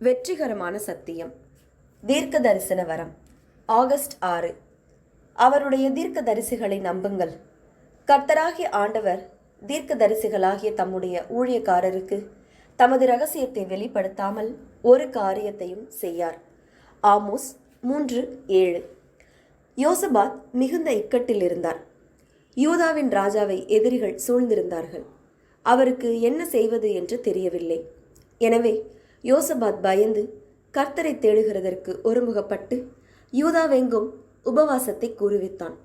வெற்றிகரமான சத்தியம். தீர்க்க தரிசன வரம். ஆகஸ்ட் ஆறு. அவருடைய தீர்க்க தரிசிகளை நம்புங்கள். கர்த்தராகிய ஆண்டவர் தீர்க்க தரிசிகளாகிய தம்முடைய ஊழியக்காரருக்கு தமது ரகசியத்தை வெளிப்படுத்தாமல் ஒரு காரியத்தையும் செய்யார். ஆமோஸ் மூன்று ஏழு. யோசபாத் மிகுந்த இக்கட்டில் இருந்தார். யூதாவின் ராஜாவை எதிரிகள் சூழ்ந்திருந்தார்கள். அவருக்கு என்ன செய்வது என்று தெரியவில்லை. எனவே யோசபாத் பயந்து கர்த்தரை தேடுகிறதற்கு ஒருமுகப்பட்டு யூதாவெங்கும் உபவாசத்தை கூறுவித்தான்.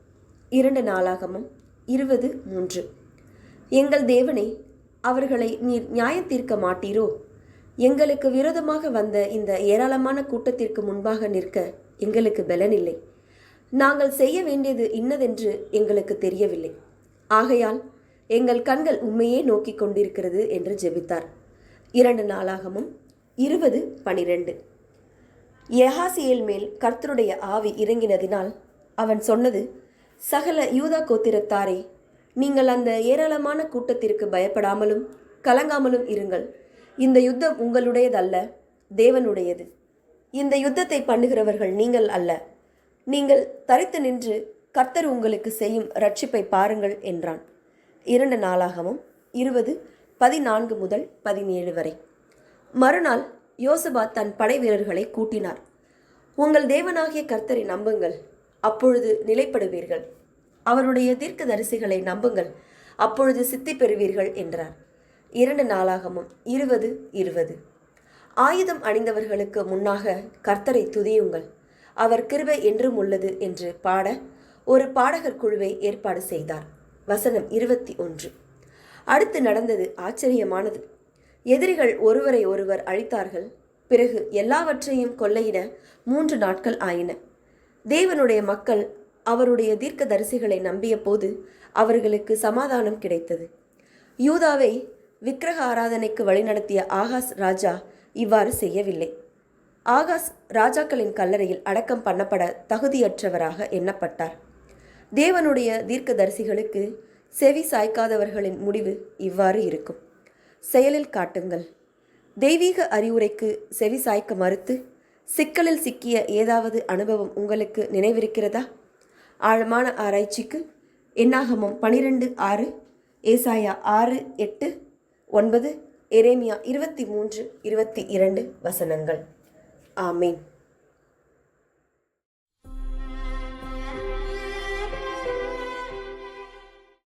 இரண்டு நாளாகமும் இருபது மூன்று. எங்கள் தேவனே அவர்களை நீர் நியாயத்தீர்க்க மாட்டீரோ? எங்களுக்கு விரோதமாக வந்த இந்த ஏராளமான கூட்டத்திற்கு முன்பாக நிற்க எங்களுக்கு பலனில்லை. நாங்கள் செய்ய வேண்டியது இன்னதென்று எங்களுக்கு தெரியவில்லை. ஆகையால் எங்கள் கண்கள் உண்மையே நோக்கிக் கொண்டிருக்கிறது என்று ஜெபித்தார். இரண்டு நாளாகமும் இருபது பனிரெண்டு. யஹாசியேல் மேல் கர்த்தருடைய ஆவி இறங்கினதினால் அவன் சொன்னது சகல யூதா கோத்திரத்தாரே நீங்கள் அந்த ஏராளமான கூட்டத்திற்கு பயப்படாமலும் கலங்காமலும் இருங்கள். இந்த யுத்தம் உங்களுடையதல்ல தேவனுடையது. இந்த யுத்தத்தை பண்ணுகிறவர்கள் நீங்கள் அல்ல. நீங்கள் தரித்து நின்று கர்த்தர் உங்களுக்கு செய்யும் ரட்சிப்பை பாருங்கள் என்றான். இரண்டு நாளாகவும் இருபது பதினான்கு முதல் பதினேழு வரை. மறுநாள் யோசபா தன் படை வீரர்களை கூட்டினார். உங்கள் தேவனாகிய கர்த்தரை நம்புங்கள் அப்பொழுது நிலைப்படுவீர்கள். அவருடைய தீர்க்க தரிசிகளை நம்புங்கள் அப்பொழுது சித்தி பெறுவீர்கள் என்றார். இரண்டு நாளாகமும் இருபது இருபது. ஆயுதம் அணிந்தவர்களுக்கு முன்னாக கர்த்தரை துதியுங்கள். அவர் கிருபை என்றும் உள்ளது என்று பாட ஒரு பாடகர் குழுவை ஏற்பாடு செய்தார். வசனம் இருபத்தி ஒன்று. அடுத்து நடந்தது ஆச்சரியமானது. எதிரிகள் ஒருவரை ஒருவர் அழித்தார்கள். பிறகு எல்லாவற்றையும் கொள்ளையிட மூன்று நாட்கள் ஆயின. தேவனுடைய மக்கள் அவருடைய தீர்க்க தரிசிகளை நம்பிய போது அவர்களுக்கு சமாதானம் கிடைத்தது. யூதாவை விக்கிரக ஆராதனைக்கு வழிநடத்திய ஆகாஷ் ராஜா இவ்வாறு செய்யவில்லை. ஆகாஷ் ராஜாக்களின் கல்லறையில் அடக்கம் பண்ணப்பட தகுதியற்றவராக எண்ணப்பட்டார். தேவனுடைய தீர்க்கதரிசிகளுக்கு செவி சாய்க்காதவர்களின் முடிவு இவ்வாறு இருக்கும். செயலில் காட்டுங்கள். தெய்வீக அறிவுரைக்கு செவி சாய்க்க மறுத்து சிக்கலில் சிக்கிய ஏதாவது அனுபவம் உங்களுக்கு நினைவிருக்கிறதா? ஆழமான ஆராய்ச்சிக்கு எண்ணாகமம் பனிரெண்டு ஆறு ஏசாயா ஆறு எட்டு ஒன்பது எரேமியா இருபத்தி மூன்று இருபத்தி இரண்டு வசனங்கள். ஆமீன்.